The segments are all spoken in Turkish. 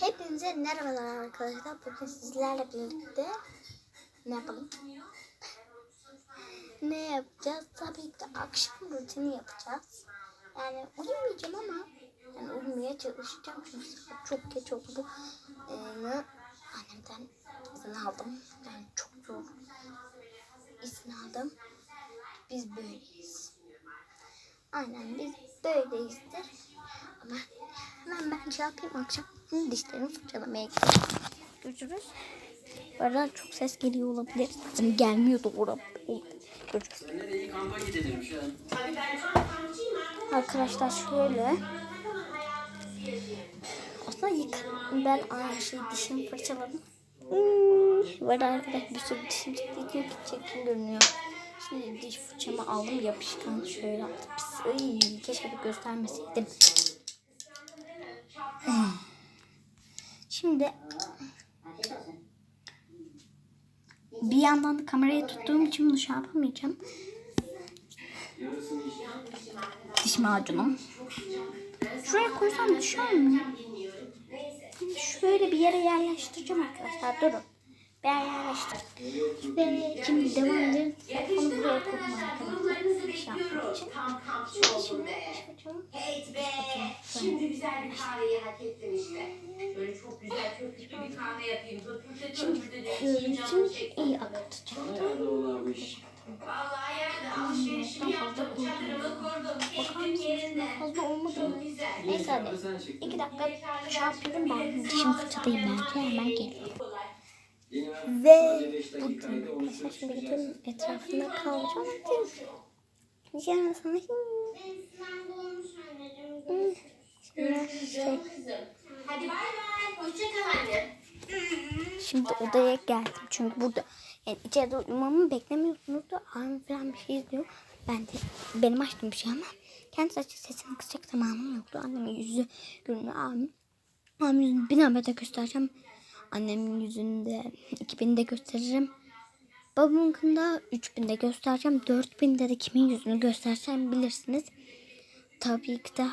Hepinize merhabalar arkadaşlar. Bugün sizlerle birlikte ne yapalım? ne yapacağız? Tabii ki de akşam rutini yapacağız. Yani uyumayacağım ama yani uyumaya çalışacağım. Çünkü çok geç oldu. Ee, annemden izin aldım. Yani çok zor izin aldım. Biz böyleyiz. Aynen biz böyleyizdir. Ama hemen ben şey yapayım akşam dişlerimi fırçalamaya gidiyorum. Görüşürüz. Bu arada çok ses geliyor olabilir. Zaten gelmiyor doğru. Görüşürüz. Arkadaşlar şöyle. Aslında yık ben aa, şey dişimi fırçaladım. Var arkadaşlar bir sürü dişim çıktı. İki çirkin görünüyor. Şimdi diş fırçamı aldım yapışkan şöyle ay, keşke bir göstermeseydim. Şimdi bir yandan da kamerayı tuttuğum için bunu şey yapamayacağım. Diş macunum. Şuraya koysam düşer mi? Şöyle bir yere yerleştireceğim arkadaşlar. Durun. Bir yere yerleştir. Ve şimdi devam edelim. Onu buraya koyma arkadaşlar. Şey yapmak için. Tam kamp Şimdi olsun be. Hey be. Şimdi güzel bir kahveyi hak ettin işte. Böyle çok güzel köpüklü bir kahve yapayım. De diyorum içeceğim canım çekti. iyi akıtacağım. Nerede olarmış? Vallahi yerde alışverişimi yaptım. Çadırımı kurdum. Bakar Keyfim yerinde. Fazla olmadı mı? Neyse hadi. Çık. İki dakika şey yapıyorum ben. Dişimi fırçalayayım belki. Hemen geliyorum. Yine Ve bu arkadaşlar şimdi bütün etrafında kalacağım. Diyeceğim sana. Şimdi anne. şimdi odaya geldim çünkü burada yani içeride uyumamı beklemiyorsunuz da abim falan bir şey izliyor. Ben de benim açtığım bir şey ama kendisi açık sesini kısacak zamanım yoktu. Annemin yüzü görünüyor abim. Abimin yüzünü bir nabete göstereceğim. Annemin yüzünde 2000'de gösteririm. Babamınkında 3000'de göstereceğim. 4000'de de kimin yüzünü göstersem bilirsiniz. Tabii ki de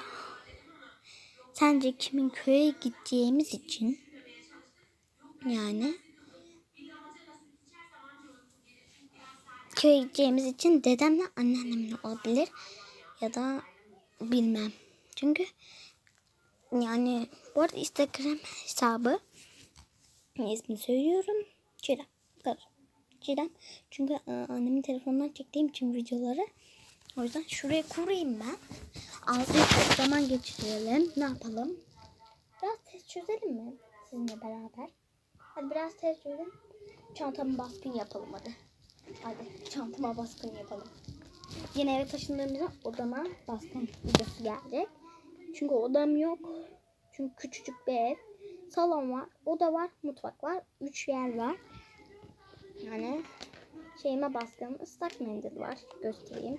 sence kimin köye gideceğimiz için yani köye gideceğimiz için dedemle anneannemin olabilir ya da bilmem. Çünkü yani bu arada Instagram hesabı ismini söylüyorum. Çiğdem. Çiğdem. Çünkü e, annemin telefonundan çektiğim için videoları. O yüzden şuraya kurayım ben. Azıcık zaman geçirelim. Ne yapalım? Biraz test çözelim mi? Sizinle beraber. Hadi biraz test çözelim. Çantama baskın yapalım hadi. Hadi çantama baskın yapalım. Yine eve taşındığımızda odama baskın videosu gelecek. Çünkü odam yok. Çünkü küçücük bir ev. Salon var, oda var, mutfak var. Üç yer var. Yani şeyime baskın ıslak mendil var. Göstereyim.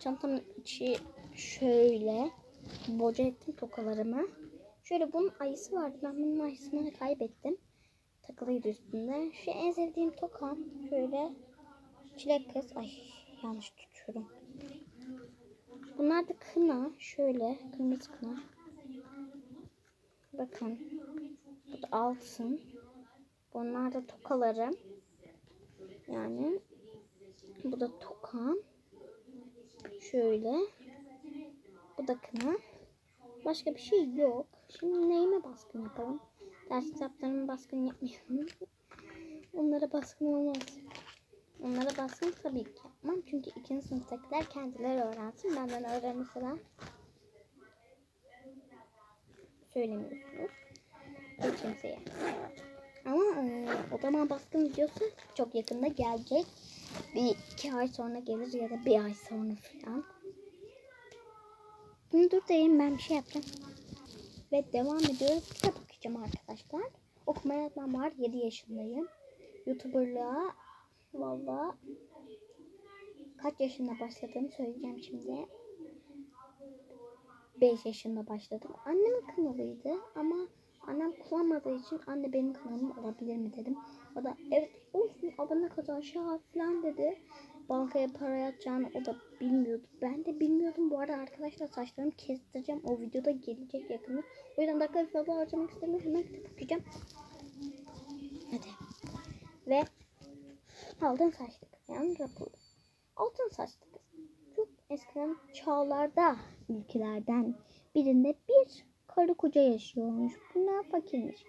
Çantamın içi şöyle. Boca ettim tokalarımı. Şöyle bunun ayısı vardı. Ben bunun ayısını kaybettim. Takılıydı üstünde. Şu en sevdiğim tokam. Şöyle çilek kız. Ay yanlış tutuyorum. Bunlar da kına. Şöyle kırmızı kına. Bakın. Bu da altın. Bunlar da tokalarım. Yani bu da tokam. Şöyle. Bu da kına. Başka bir şey yok. Şimdi neyime baskın yapalım? Ders kitaplarıma baskın yapmayalım. Onlara baskın olmaz. Onlara baskın tabii ki yapmam. Çünkü ikinci sınıftakiler kendileri öğrensin. Benden öğrenirseler söylemiyorsunuz. Hiç kimseye. Ama e, o zaman baskın videosu çok yakında gelecek. Bir iki ay sonra gelir ya da bir ay sonra falan. Şimdi dur diyeyim ben bir şey yapacağım. Ve devam ediyoruz. Kitap okuyacağım arkadaşlar. Okuma yazmam var. 7 yaşındayım. Youtuberlığa valla kaç yaşında başladığımı söyleyeceğim şimdi. 5 yaşında başladım. Annemin kanalıydı ama annem kullanmadığı için anne benim kanalım olabilir mi dedim. O da evet olsun abone şey yap falan dedi. bankaya para yatacağını o da bilmiyordu. Ben de bilmiyordum. Bu arada arkadaşlar saçlarımı kestireceğim. O videoda gelecek yakında. O yüzden dakika fazla harcamak istemiyorum. Hemen kitap okuyacağım. Hadi. Ve altın saçlı kız. Yani rapor. Altın saçlı kız. Çok eskiden çağlarda ülkelerden birinde bir karı koca yaşıyormuş. Bunlar fakirmiş.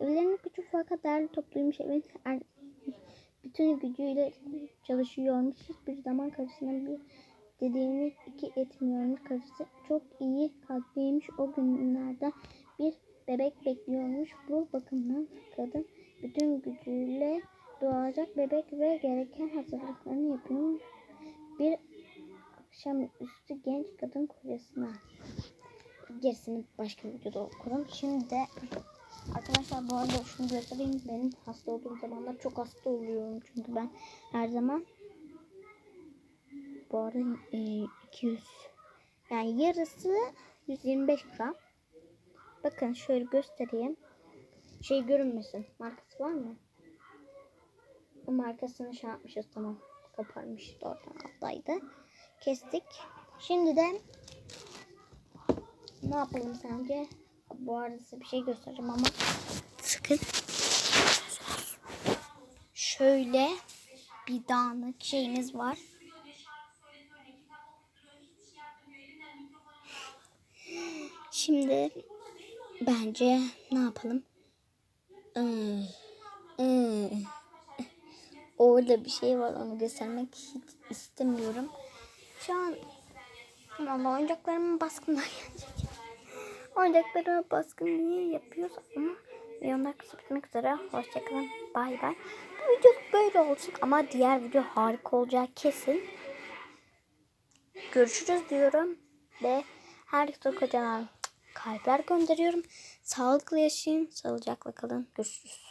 Evlerinin küçük fakat değerli topluymuş. Evet, er, bütün gücüyle çalışıyormuş. Hiçbir zaman karısına bir dediğini iki etmiyormuş. Karısı çok iyi kalpliymiş. O günlerden bir bebek bekliyormuş. Bu bakımdan kadın bütün gücüyle doğacak bebek ve gereken hazırlıklarını yapıyor. Bir akşamüstü genç kadın kocasına gerisini başka videoda okudum. Şimdi de arkadaşlar bu arada şunu göstereyim. Benim hasta olduğum zamanlar çok hasta oluyorum. Çünkü ben her zaman bu arada e, 200 yani yarısı 125 gram. Bakın şöyle göstereyim. Şey görünmesin. Markası var mı? O markasını şey yapmışız tamam. Koparmışız oradan alttaydı. Kestik. Şimdi de ne yapalım sence? Bu arada size bir şey göstereceğim ama sıkın. Şöyle bir dağınık şeyimiz var. Şimdi bence ne yapalım? Hmm, hmm. Orada bir şey var onu göstermek hiç istemiyorum. Şu an Valla oyuncaklarımın baskından gelecek. Oyuncaklarıma baskın niye yapıyoruz ama videolar kısa üzere. Hoşçakalın. Bay bay. Bu video böyle olsun ama diğer video harika olacağı kesin. Görüşürüz diyorum ve herkese kocaman kalpler gönderiyorum. Sağlıklı yaşayın, sağlıcakla kalın. Görüşürüz.